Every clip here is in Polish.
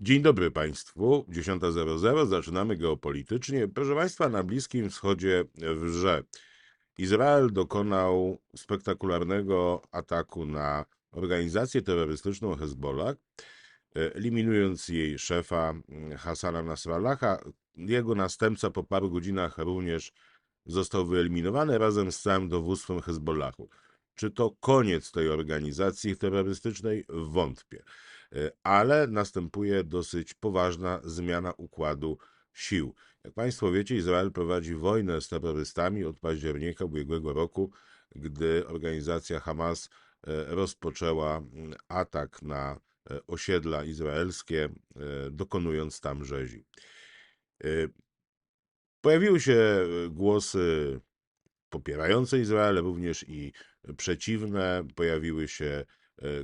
Dzień dobry Państwu. 10.00. Zaczynamy geopolitycznie. Proszę Państwa, na Bliskim Wschodzie wrze. Izrael dokonał spektakularnego ataku na organizację terrorystyczną Hezbollah, eliminując jej szefa Hassana Nasrallaha. Jego następca po paru godzinach również został wyeliminowany razem z całym dowództwem Hezbollahu. Czy to koniec tej organizacji terrorystycznej? Wątpię. E, ale następuje dosyć poważna zmiana układu sił. Jak Państwo wiecie, Izrael prowadzi wojnę z terrorystami od października ubiegłego roku, gdy organizacja Hamas e, rozpoczęła mm, atak na e, osiedla izraelskie, dokonując tam rzezi. Pojawiły się głosy popierające Izrael, również i przeciwne. Pojawiły się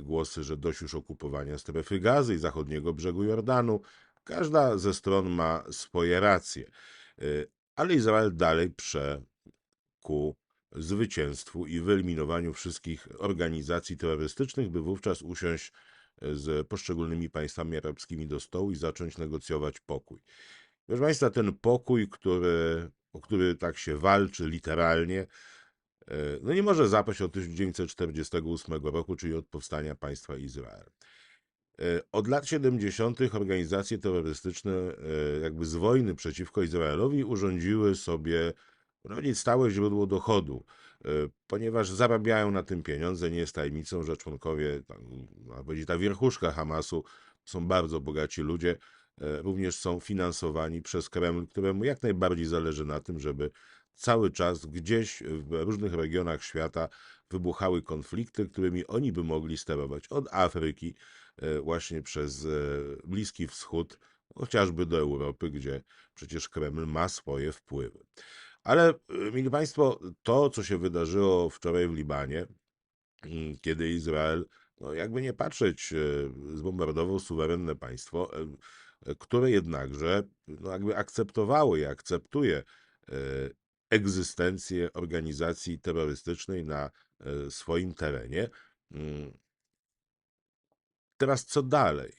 głosy, że dość już okupowania strefy gazy i zachodniego brzegu Jordanu. Każda ze stron ma swoje racje, e, ale Izrael dalej prze ku zwycięstwu i wyeliminowaniu wszystkich organizacji terrorystycznych, by wówczas usiąść e, z poszczególnymi państwami arabskimi do stołu i zacząć negocjować pokój. Proszę Państwa, ten pokój, który, o który tak się walczy literalnie, E, no nie może zapaść od 1948 roku, czyli od powstania państwa Izrael. E, od lat 70. organizacje terrorystyczne, e, jakby z wojny przeciwko Izraelowi, urządziły sobie prowadzić stałe źródło dochodu, ponieważ zarabiają na tym pieniądze. Nie jest tajemnicą, że członkowie, a powiedzieć ta wierchuszka Hamasu, są bardzo bogaci ludzie, również są finansowani przez Kreml, któremu jak najbardziej zależy na tym, żeby cały czas gdzieś w różnych regionach świata wybuchały konflikty, którymi oni by mogli sterować od Afryki e, właśnie przez e, Bliski Wschód, chociażby do Europy, gdzie przecież Kreml ma swoje wpływy. Ale, e, mili Państwo, to, co się wydarzyło wczoraj w Libanie, kiedy Izrael, no jakby nie patrzeć, zbombardował suwerenne państwo, które jednakże no jakby akceptowało i akceptuje egzystencję organizacji terrorystycznej na e, swoim terenie. Mm. Teraz co dalej?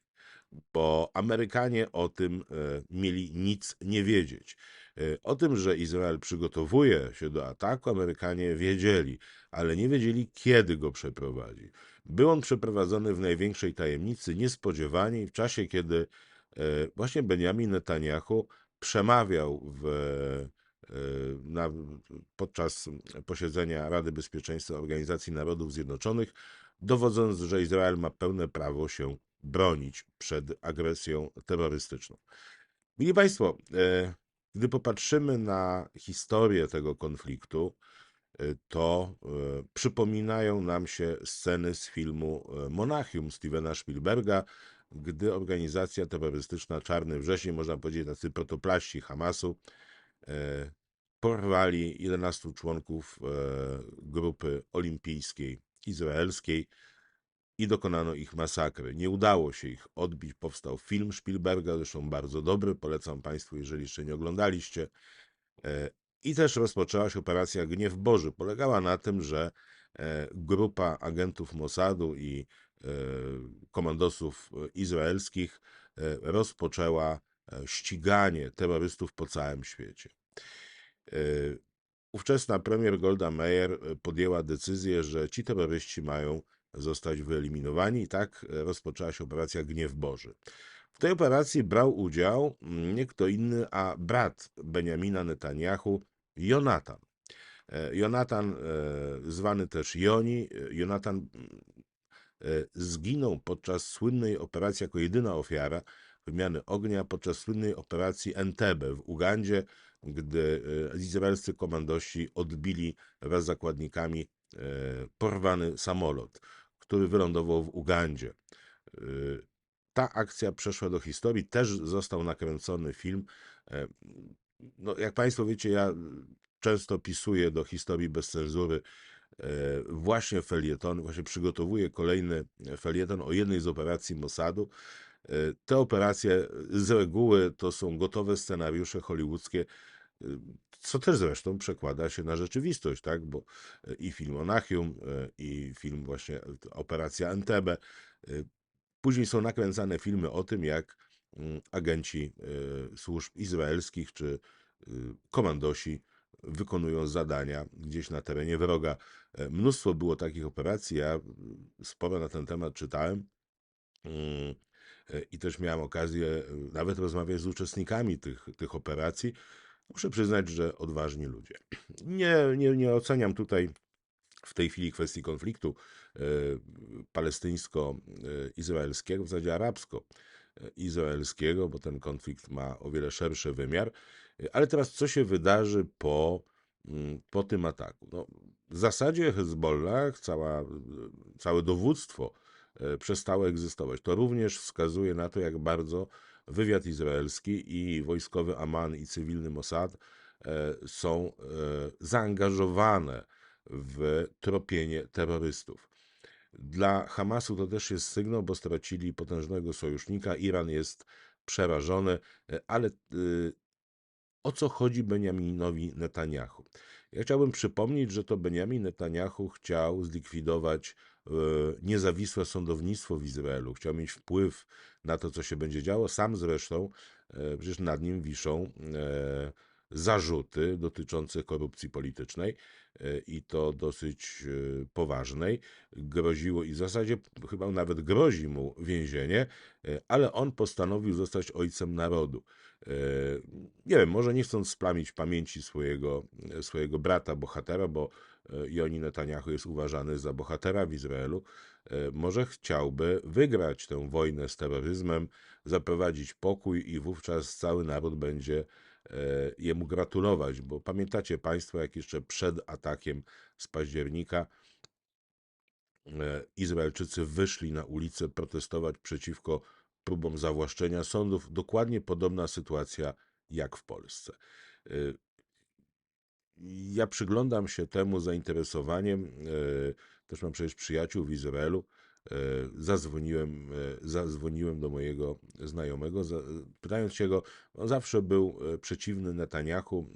Bo Amerykanie o tym e, mieli nic nie wiedzieć. E, o tym, że Izrael przygotowuje się do ataku, Amerykanie wiedzieli, ale nie wiedzieli, kiedy go przeprowadzi. Był on przeprowadzony w największej tajemnicy, niespodziewanie, w czasie, kiedy właśnie Benjamin Netanyahu przemawiał w na, podczas posiedzenia Rady Bezpieczeństwa Organizacji Narodów Zjednoczonych, dowodząc, że Izrael ma pełne prawo się bronić przed agresją terrorystyczną. Mili Państwo, e, gdy popatrzymy na historię tego konfliktu, e, to przypominają nam się sceny z filmu Monachium Stevena Spielberga, gdy organizacja terrorystyczna Czarny Wrzesień, można powiedzieć tacy protoplaści Hamasu, porwali 11 członków e, grupy olimpijskiej izraelskiej i dokonano ich masakry. Nie udało się ich odbić. Powstał film Spielberga, zresztą bardzo dobry, polecam Państwu, jeżeli jeszcze nie oglądaliście. E, I też rozpoczęła się operacja Gniew Boży. Polegała na tym, że e, grupa agentów Mossadu i komandosów izraelskich rozpoczęła ściganie terrorystów po całym świecie. E, ówczesna premier Golda Meir e, podjęła decyzję, że ci terroryści mają zostać wyeliminowani i tak e, rozpoczęła się operacja Gniew Boży. W tej operacji brał udział mm, nie kto inny, a brat Benjamina Netanyahu, Jonatan. Jonatan, zwany też Joni, Jonatan mm, zginął podczas słynnej operacji jako jedyna ofiara wymiany ognia podczas słynnej operacji Entebbe w Ugandzie, gdy e, izraelscy komandosi odbili wraz z zakładnikami e, porwany samolot, który wylądował w Ugandzie. E, ta akcja przeszła do historii, też został nakręcony film. No, jak Państwo wiecie, ja często pisuję do historii bez cenzury właśnie felieton, właśnie przygotowuję kolejny felieton o jednej z operacji Mossadu. Te operacje z reguły to są gotowe scenariusze hollywoodzkie, co też zresztą przekłada się na rzeczywistość, tak? Bo e, i film Monachium, e, i film właśnie Operacja Entebbe. E, później są nakręcane filmy o tym, jak mm, agenci służb izraelskich czy komandosi wykonują zadania gdzieś na terenie wroga. Mnóstwo było takich operacji, ja sporo na ten temat czytałem. Mm, i też miałem okazję nawet rozmawiać z uczestnikami tych, tych operacji. Muszę przyznać, że odważni ludzie. Nie, nie, nie oceniam tutaj w tej chwili kwestii konfliktu e, palestyńsko-izraelskiego, w zasadzie arabsko-izraelskiego, bo ten konflikt ma o wiele szerszy wymiar. Ale teraz co się wydarzy po, mm, po tym ataku? No, w zasadzie Hezbollah, cała, całe dowództwo e, przestało egzystować. To również wskazuje na to, jak bardzo wywiad izraelski i wojskowy Aman i cywilny Mossad e, są e, zaangażowane w tropienie terrorystów. Dla Hamasu to też jest sygnał, bo stracili potężnego sojusznika. Iran jest przerażony, e, ale o co chodzi Benjaminowi Netanyahu? Ja chciałbym przypomnieć, że to Benjamin Netanyahu chciał zlikwidować niezawisłe sądownictwo w Izraelu, chciał mieć wpływ na to, co się będzie działo. Sam zresztą, e, przecież nad nim wiszą e, zarzuty dotyczące korupcji politycznej e, i to dosyć poważnej. Groziło i w zasadzie chyba nawet grozi mu więzienie, ale on postanowił zostać ojcem narodu. Nie wiem, może nie chcąc splamić pamięci swojego, swojego brata, bohatera, bo Joni Netanyahu jest uważany za bohatera w Izraelu, E, może chciałby wygrać tę wojnę z terroryzmem, zaprowadzić pokój i wówczas cały naród będzie e, jemu gratulować, bo pamiętacie Państwo, jak jeszcze przed atakiem z października e, Izraelczycy wyszli na ulicę protestować przeciwko próbom zawłaszczenia sądów. Dokładnie podobna sytuacja jak w Polsce. Ja przyglądam się temu zainteresowaniem. Też mam przecież przyjaciół w Izraelu. E, zadzwoniłem, e, zadzwoniłem do mojego znajomego, pytając się go, on zawsze był e, przeciwny Netanyahu,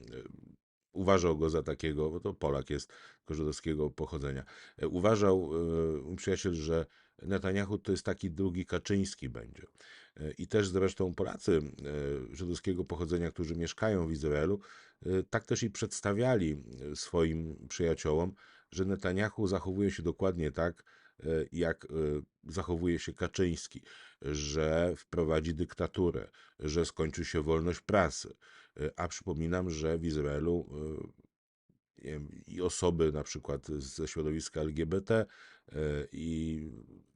uważał go za takiego, bo to Polak jest żydowskiego pochodzenia, uważał mój przyjaciel, że Netanyahu to jest taki drugi Kaczyński będzie. I też zresztą Polacy żydowskiego pochodzenia, którzy mieszkają w Izraelu, tak też i przedstawiali swoim przyjaciołom, że Netanyahu zachowuje się dokładnie tak, jak e, zachowuje się Kaczyński, że wprowadzi dyktaturę, że skończy się wolność prasy. E, a przypominam, że w Izraelu i osoby na przykład ze środowiska LGBT i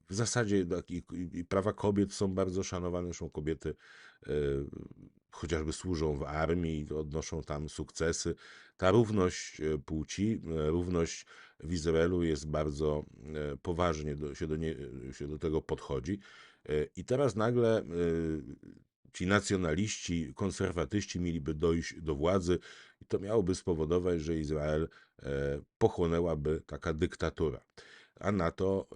w zasadzie tak, i, i, prawa kobiet są bardzo szanowane, zresztą kobiety chociażby służą w armii, odnoszą tam sukcesy. Ta równość e, płci, e, równość w Izraelu jest bardzo e, poważnie do, się, do nie, się do tego podchodzi. I teraz nagle ci nacjonaliści, konserwatyści mieliby dojść do władzy i to miałoby spowodować, że Izrael pochłonęłaby taka dyktatura. A na to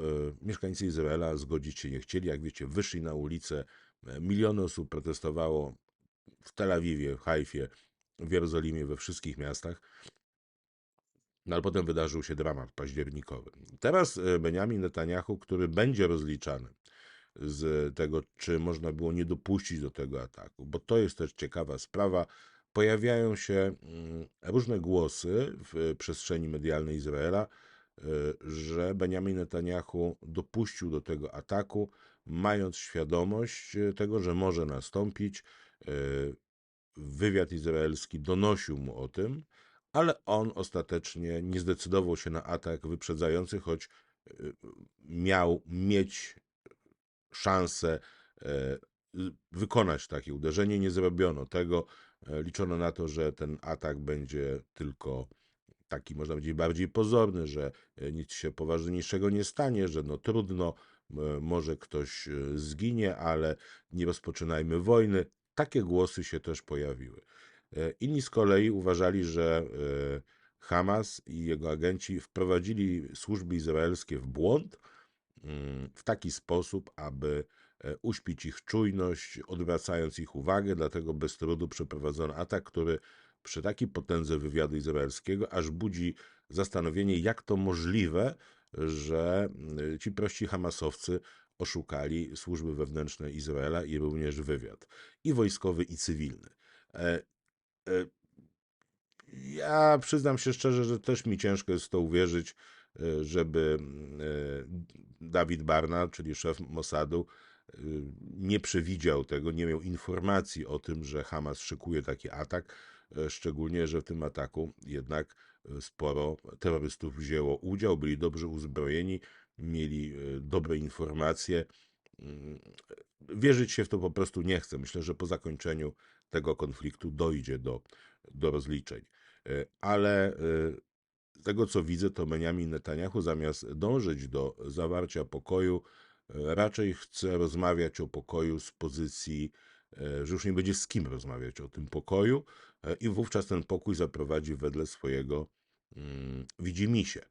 mieszkańcy Izraela zgodzić się nie chcieli. Jak wiecie, wyszli na ulicę, miliony osób protestowało w Tel Awiwie, w Hajfie, w Jerozolimie, we wszystkich miastach. No ale potem wydarzył się dramat październikowy. Teraz e, Benjamin Netanyahu, który będzie rozliczany z tego, czy można było nie dopuścić do tego ataku, bo to jest też ciekawa sprawa. Pojawiają się mm, różne głosy w przestrzeni medialnej Izraela, e, że Benjamin Netanyahu dopuścił do tego ataku, mając świadomość e, tego, że może nastąpić, wywiad izraelski donosił mu o tym, ale on ostatecznie nie zdecydował się na atak wyprzedzający, choć miał mieć szansę wykonać takie uderzenie. Nie zrobiono tego. E, liczono na to, że ten atak będzie tylko taki, można powiedzieć, bardziej pozorny, że e, nic się poważniejszego nie stanie, że no trudno, może ktoś e, zginie, ale nie rozpoczynajmy wojny. Takie głosy się też pojawiły. E, inni z kolei uważali, że e, Hamas i jego agenci wprowadzili służby izraelskie w błąd mm, w taki sposób, aby e, uśpić ich czujność, odwracając ich uwagę, dlatego bez trudu przeprowadzono atak, który przy takiej potędze wywiadu izraelskiego aż budzi zastanowienie, jak to możliwe, że mm, ci prości Hamasowcy oszukali służby wewnętrzne Izraela i również wywiad, i wojskowy, i cywilny. E, e, ja przyznam się szczerze, że też mi ciężko jest to uwierzyć, e, żeby Dawid Barna, czyli szef Mossadu, nie przewidział tego, nie miał informacji o tym, że Hamas szykuje taki atak, szczególnie, że w tym ataku jednak sporo terrorystów wzięło udział, byli dobrze uzbrojeni, mieli dobre informacje. Mm, wierzyć się w to po prostu nie chcę. Myślę, że po zakończeniu tego konfliktu dojdzie do, do rozliczeń. E, ale e, z tego co widzę, to Benjamin Netanyahu zamiast dążyć do zawarcia pokoju, e, raczej chce rozmawiać o pokoju z pozycji, że już nie będzie z kim rozmawiać o tym pokoju i wówczas ten pokój zaprowadzi wedle swojego mm, widzimisię.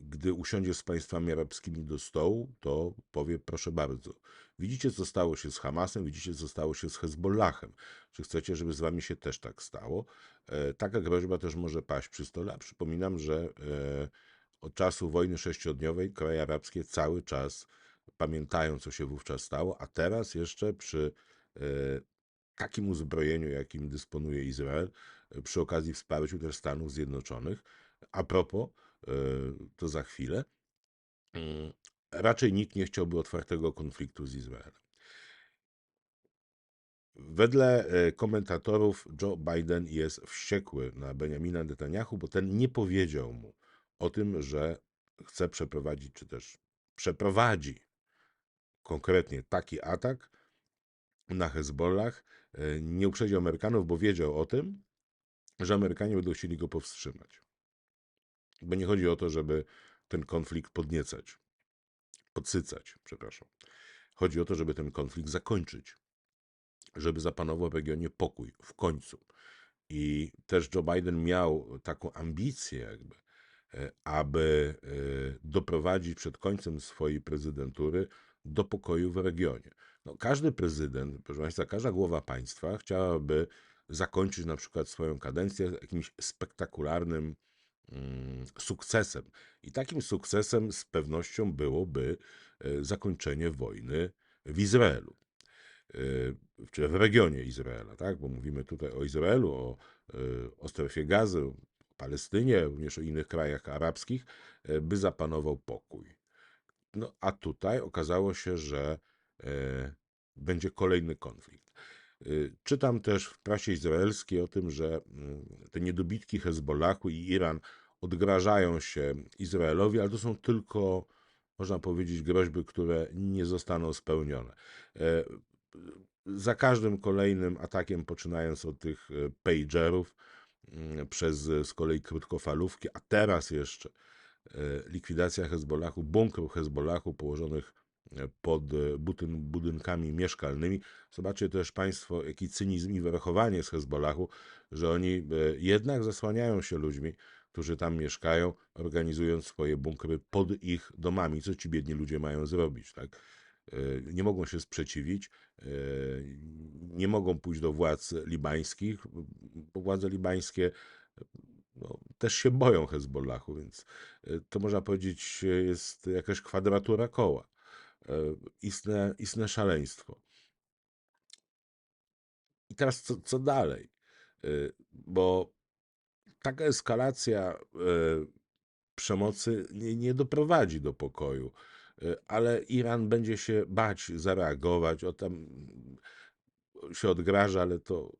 Gdy usiądzie z państwami arabskimi do stołu, to powie proszę bardzo. Widzicie, co stało się z Hamasem, widzicie, co stało się z Hezbollahem. Czy chcecie, żeby z wami się też tak stało? E, taka groźba też może paść przy stole. Przypominam, że e, od czasu wojny sześciodniowej kraje arabskie cały czas pamiętają, co się wówczas stało, a teraz jeszcze przy e, takim uzbrojeniu, jakim dysponuje Izrael, przy okazji wsparciu też Stanów Zjednoczonych. A propos, to za chwilę, mm, raczej nikt nie chciałby otwartego konfliktu z Izraelem. Wedle e, komentatorów Joe Biden jest wściekły na Benjamina Netanyahu, bo ten nie powiedział mu o tym, że chce przeprowadzić, czy też przeprowadzi konkretnie taki atak na Hezbollah. Nie uprzedził Amerykanów, bo wiedział o tym, że Amerykanie będą chcieli go powstrzymać. Bo nie chodzi o to, żeby ten konflikt podniecać podsycać, przepraszam. Chodzi o to, żeby ten konflikt zakończyć, żeby zapanował w regionie pokój w końcu. I też Joe Biden miał taką ambicję, jakby, e, aby e, doprowadzić przed końcem swojej prezydentury do pokoju w regionie. No, każdy prezydent, proszę Państwa, każda głowa państwa chciałaby zakończyć na przykład swoją kadencję jakimś spektakularnym sukcesem. I takim sukcesem z pewnością byłoby e, zakończenie wojny w Izraelu, e, czy w regionie Izraela, tak? bo mówimy tutaj o Izraelu, o, e, o strefie gazy, o Palestynie, również o innych krajach arabskich, by zapanował pokój. No a tutaj okazało się, że będzie kolejny konflikt. Czytam też w prasie izraelskiej o tym, że mm, te niedobitki Hezbollahu i Iran odgrażają się Izraelowi, ale to są tylko, można powiedzieć, groźby, które nie zostaną spełnione. E, za każdym kolejnym atakiem, poczynając od tych e, pagerów, mm, przez z kolei krótkofalówki, a teraz jeszcze e, likwidacja Hezbollahu, bunkrów Hezbollahu położonych pod budynkami mieszkalnymi. Zobaczcie też Państwo, jaki cynizm i wyrachowanie z Hezbollahu, że oni jednak zasłaniają się ludźmi, którzy tam mieszkają, organizując swoje bunkry pod ich domami. Co ci biedni ludzie mają zrobić, tak? E, nie mogą się sprzeciwić, e, nie mogą pójść do władz libańskich, bo władze libańskie no, też się boją Hezbollahu, więc e, to można powiedzieć jest jakaś kwadratura koła. Istne, istne szaleństwo. I teraz co, co dalej? Bo taka eskalacja e, przemocy nie, nie doprowadzi do pokoju, e, ale Iran będzie się bać zareagować, o tam się odgraża, ale to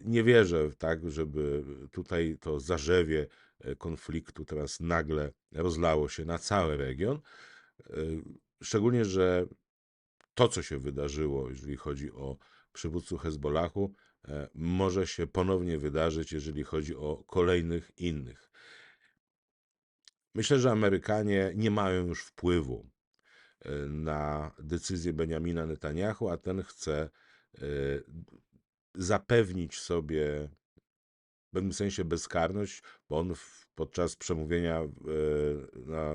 nie wierzę tak, żeby tutaj to zarzewie e, konfliktu teraz nagle rozlało się na cały region. Szczególnie, że to, co się wydarzyło, jeżeli chodzi o przywódców Hezbollahu, E, może się ponownie wydarzyć, jeżeli chodzi o kolejnych innych. Myślę, że Amerykanie nie mają już wpływu e, na decyzję Benjamina Netanyahu, a ten chce e, zapewnić sobie w pewnym sensie bezkarność, bo on podczas przemówienia na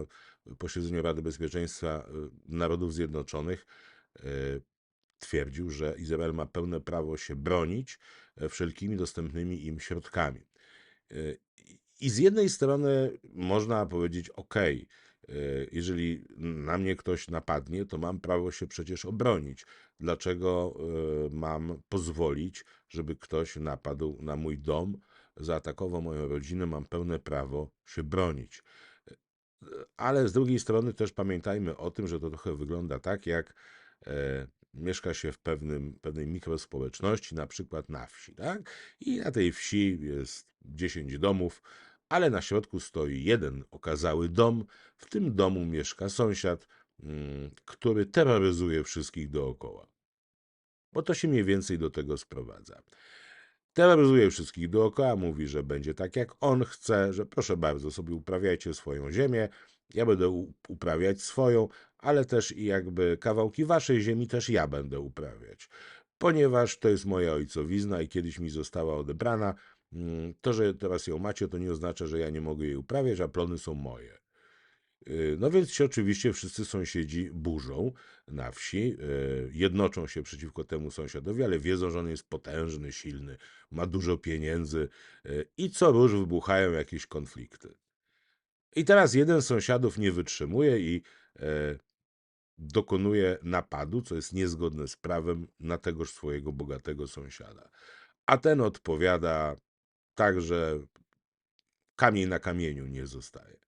posiedzeniu Rady Bezpieczeństwa Narodów Zjednoczonych twierdził, że Izrael ma pełne prawo się bronić e, wszelkimi dostępnymi im środkami. E, I z jednej strony można powiedzieć, OK, Jeżeli na mnie ktoś napadnie, to mam prawo się przecież obronić. Dlaczego mam pozwolić, żeby ktoś napadł na mój dom, zaatakował moją rodzinę? Mam pełne prawo się bronić. Ale z drugiej strony też pamiętajmy o tym, że to trochę wygląda tak, jak e, mieszka się w pewnym, pewnej mikrospołeczności, na przykład na wsi. Tak? I na tej wsi jest 10 domów, ale na środku stoi jeden okazały dom. W tym domu mieszka sąsiad, mm, który terroryzuje wszystkich dookoła. Bo to się mniej więcej do tego sprowadza. Terroryzuje wszystkich dookoła, mówi, że będzie tak jak on chce, że proszę bardzo, sobie uprawiajcie swoją ziemię, ja będę uprawiać swoją, ale też i jakby kawałki waszej ziemi też ja będę uprawiać. Ponieważ to jest moja ojcowizna i kiedyś mi została odebrana, mm, to, że teraz ją macie, to nie oznacza, że ja nie mogę jej uprawiać, a plony są moje. Yy, No więc się oczywiście wszyscy sąsiedzi burzą na wsi, yy, jednoczą się przeciwko temu sąsiadowi, ale wiedzą, że on jest potężny, silny, ma dużo pieniędzy yy, i co róż wybuchają jakieś konflikty. I teraz jeden z sąsiadów nie wytrzymuje i dokonuje napadu, co jest niezgodne z prawem na tegoż swojego bogatego sąsiada. A ten odpowiada tak, że kamień na kamieniu nie zostaje.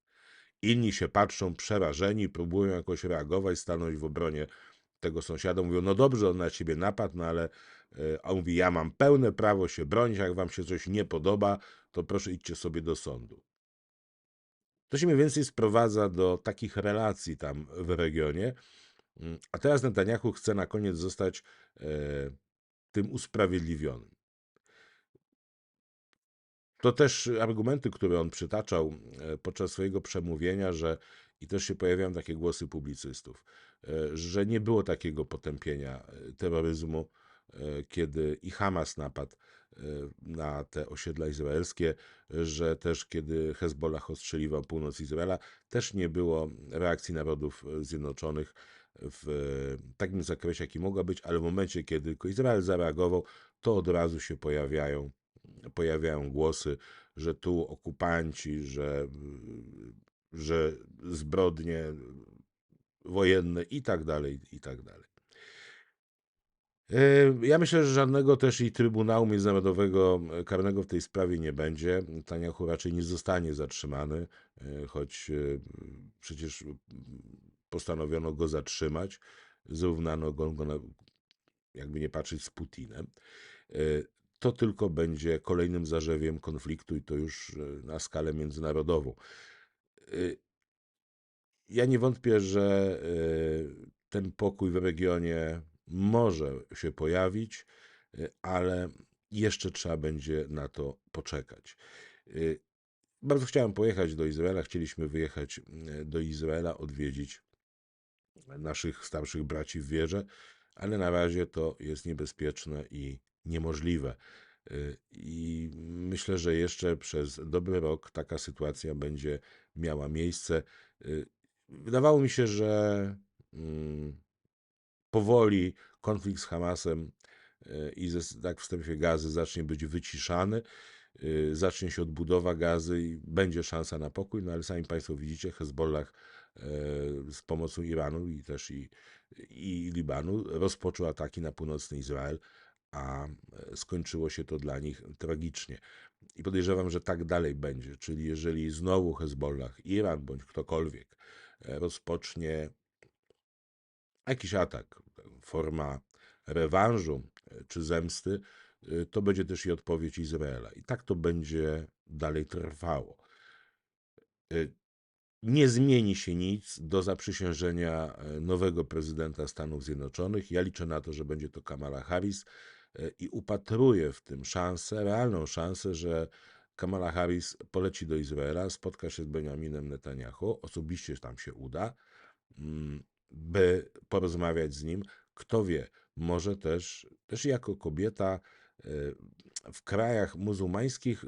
Inni się patrzą przerażeni, próbują jakoś reagować, stanąć w obronie tego sąsiada. Mówią, no dobrze, on na ciebie napadł, no ale e, on mówi, ja mam pełne prawo się bronić, jak wam się coś nie podoba, to proszę idźcie sobie do sądu. To się mniej więcej sprowadza do takich relacji tam w regionie. Mm, A teraz Netanyahu chce na koniec zostać e, tym usprawiedliwionym. To też argumenty, które on przytaczał e, podczas swojego przemówienia, że i też się pojawiają takie głosy publicystów, e, że nie było takiego potępienia e, terroryzmu, kiedy i Hamas napadł na te osiedla izraelskie, że też kiedy Hezbollah ostrzeliwał północ Izraela, też nie było reakcji Narodów Zjednoczonych w takim zakresie, jaki mogła być, ale w momencie, kiedy Izrael zareagował, to od razu się pojawiają, pojawiają głosy, że tu okupanci, że, że zbrodnie wojenne i tak dalej, i tak dalej. E, Ja myślę, że żadnego też i Trybunału Międzynarodowego e, Karnego w tej sprawie nie będzie. Netanyahu raczej nie zostanie zatrzymany, e, choć przecież postanowiono go zatrzymać. Zrównano go, go na, jakby nie patrzeć, z Putinem. To tylko będzie kolejnym zarzewiem konfliktu i to już e, na skalę międzynarodową. E, Ja nie wątpię, że e, ten pokój w regionie może się pojawić, e, ale jeszcze trzeba będzie na to poczekać. E, Bardzo chciałem pojechać do Izraela, chcieliśmy wyjechać do Izraela, odwiedzić naszych starszych braci w wierze, ale na razie to jest niebezpieczne i niemożliwe. Y, I myślę, że jeszcze przez dobry rok taka sytuacja będzie miała miejsce. Y, Wydawało mi się, że mm, powoli konflikt z Hamasem y, i ze, tak w strefie gazy zacznie być wyciszany, zacznie się odbudowa gazy i będzie szansa na pokój, no ale sami Państwo widzicie, Hezbollah z pomocą Iranu i też i, i Libanu rozpoczął ataki na północny Izrael, a e, skończyło się to dla nich tragicznie. I podejrzewam, że tak dalej będzie, czyli jeżeli znowu Hezbollah, Iran bądź ktokolwiek e, rozpocznie jakiś atak, forma rewanżu e, czy zemsty, to będzie też i odpowiedź Izraela. I tak to będzie dalej trwało. Nie zmieni się nic do zaprzysiężenia nowego prezydenta Stanów Zjednoczonych. Ja liczę na to, że będzie to Kamala Harris i upatruję w tym szansę, realną szansę, że Kamala Harris poleci do Izraela, spotka się z Benjaminem Netanyahu, osobiście tam się uda, mm, by porozmawiać z nim. Kto wie, może też, też jako kobieta e, w krajach muzułmańskich, e,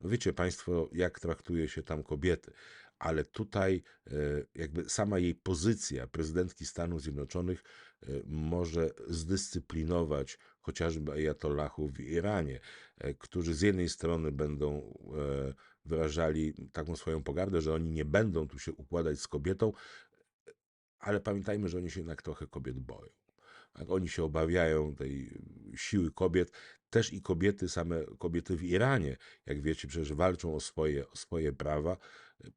wiecie Państwo, jak traktuje się tam kobiety, ale tutaj e, jakby sama jej pozycja prezydentki Stanów Zjednoczonych e, może zdyscyplinować chociażby ajatollahów w Iranie, e, którzy z jednej strony będą wyrażali taką swoją pogardę, że oni nie będą tu się układać z kobietą, ale pamiętajmy, że oni się jednak trochę kobiet boją. Tak, oni się obawiają tej siły kobiet. Też i kobiety, same kobiety w Iranie, jak wiecie, przecież walczą o swoje, o swoje prawa.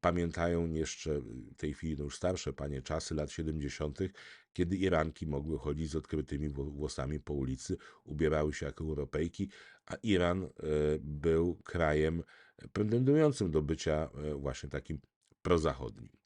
Pamiętają jeszcze w tej chwili no już starsze panie czasy lat 70., kiedy Iranki mogły chodzić z odkrytymi włosami po ulicy, ubierały się jak Europejki, a Iran e, był krajem pretendującym do bycia e, właśnie takim prozachodnim.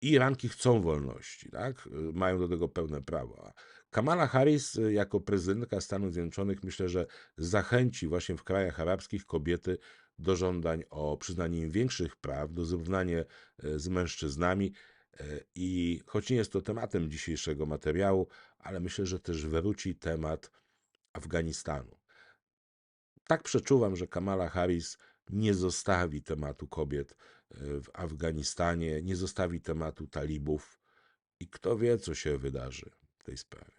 Iranki chcą wolności, tak? mają do tego pełne prawo. Kamala Harris y, jako prezydentka Stanów Zjednoczonych myślę, że zachęci właśnie w krajach arabskich kobiety do żądań o przyznanie im większych praw, do zrównania y, z mężczyznami. Y, I choć nie jest to tematem dzisiejszego materiału, ale myślę, że też wróci temat Afganistanu. Tak przeczuwam, że Kamala Harris nie zostawi tematu kobiet w Afganistanie, nie zostawi tematu talibów i kto wie, co się wydarzy w tej sprawie.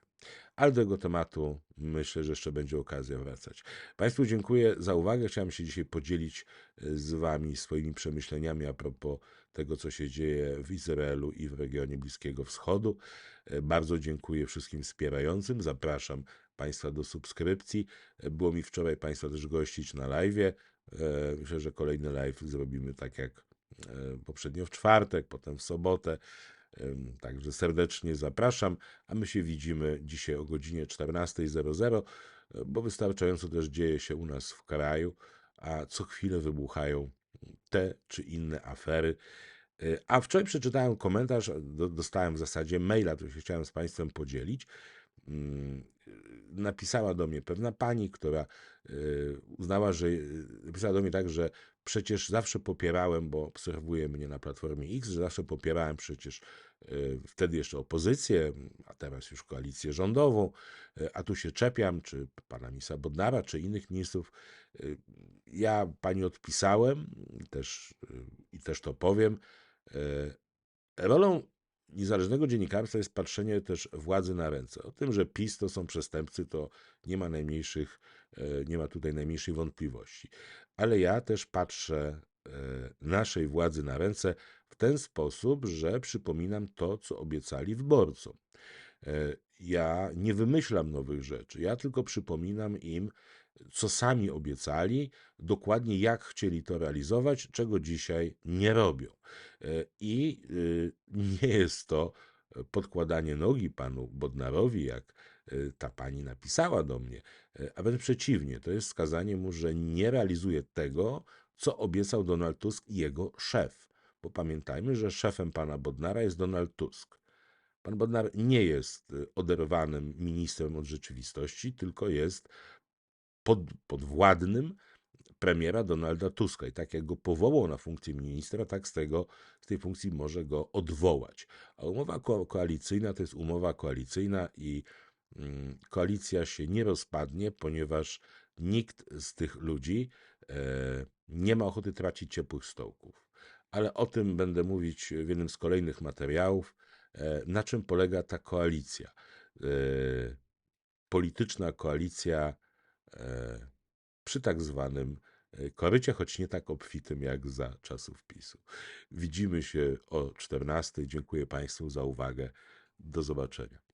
Ale do tego tematu myślę, że jeszcze będzie okazja wracać. Państwu dziękuję za uwagę. Chciałem się dzisiaj podzielić e, z Wami swoimi przemyśleniami a propos tego, co się dzieje w Izraelu i w regionie Bliskiego Wschodu. E, bardzo dziękuję wszystkim wspierającym. Zapraszam Państwa do subskrypcji. E, było mi wczoraj Państwa też gościć na live. Myślę, że kolejny live zrobimy tak jak poprzednio w czwartek, potem w sobotę. Także serdecznie zapraszam, a my się widzimy dzisiaj o godzinie 14.00, bo wystarczająco też dzieje się u nas w kraju, a co chwilę wybuchają te czy inne afery. E, a wczoraj przeczytałem komentarz, dostałem w zasadzie maila, to się chciałem z Państwem podzielić. Napisała do mnie pewna pani, która e, uznała, że napisała do mnie tak, że przecież zawsze popierałem, bo obserwuje mnie na Platformie X, że zawsze popierałem przecież e, wtedy jeszcze opozycję, a teraz już koalicję rządową, e, a tu się czepiam, czy pana Misa Bodnara, czy innych ministrów. Ja pani odpisałem też, i też to powiem. Rolą niezależnego dziennikarstwa jest patrzenie też władzy na ręce. O tym, że PiS to są przestępcy, to nie ma najmniejszych, e, nie ma tutaj najmniejszej wątpliwości. Ale ja też patrzę e, naszej władzy na ręce w ten sposób, że przypominam to, co obiecali wyborcom. E, ja nie wymyślam nowych rzeczy, ja tylko przypominam im, co sami obiecali, dokładnie jak chcieli to realizować, czego dzisiaj nie robią. E, I y, nie jest to podkładanie nogi panu Bodnarowi, jak e, ta pani napisała do mnie, e, a wręcz przeciwnie, to jest skazanie mu, że nie realizuje tego, co obiecał Donald Tusk i jego szef. Bo pamiętajmy, że szefem pana Bodnara jest Donald Tusk. Pan Bodnar nie jest oderwanym ministrem od rzeczywistości, tylko jest pod, podwładnym premiera Donalda Tuska. I tak jak go powołał na funkcję ministra, tak z, tego, z tej funkcji może go odwołać. A umowa ko koalicyjna to jest umowa koalicyjna i mm, koalicja się nie rozpadnie, ponieważ nikt z tych ludzi e, nie ma ochoty tracić ciepłych stołków. Ale o tym będę mówić w jednym z kolejnych materiałów, e, na czym polega ta koalicja. E, polityczna koalicja przy tak zwanym e, korycie, choć nie tak obfitym jak za czasów PiSu. Widzimy się o 14. Dziękuję Państwu za uwagę. Do zobaczenia.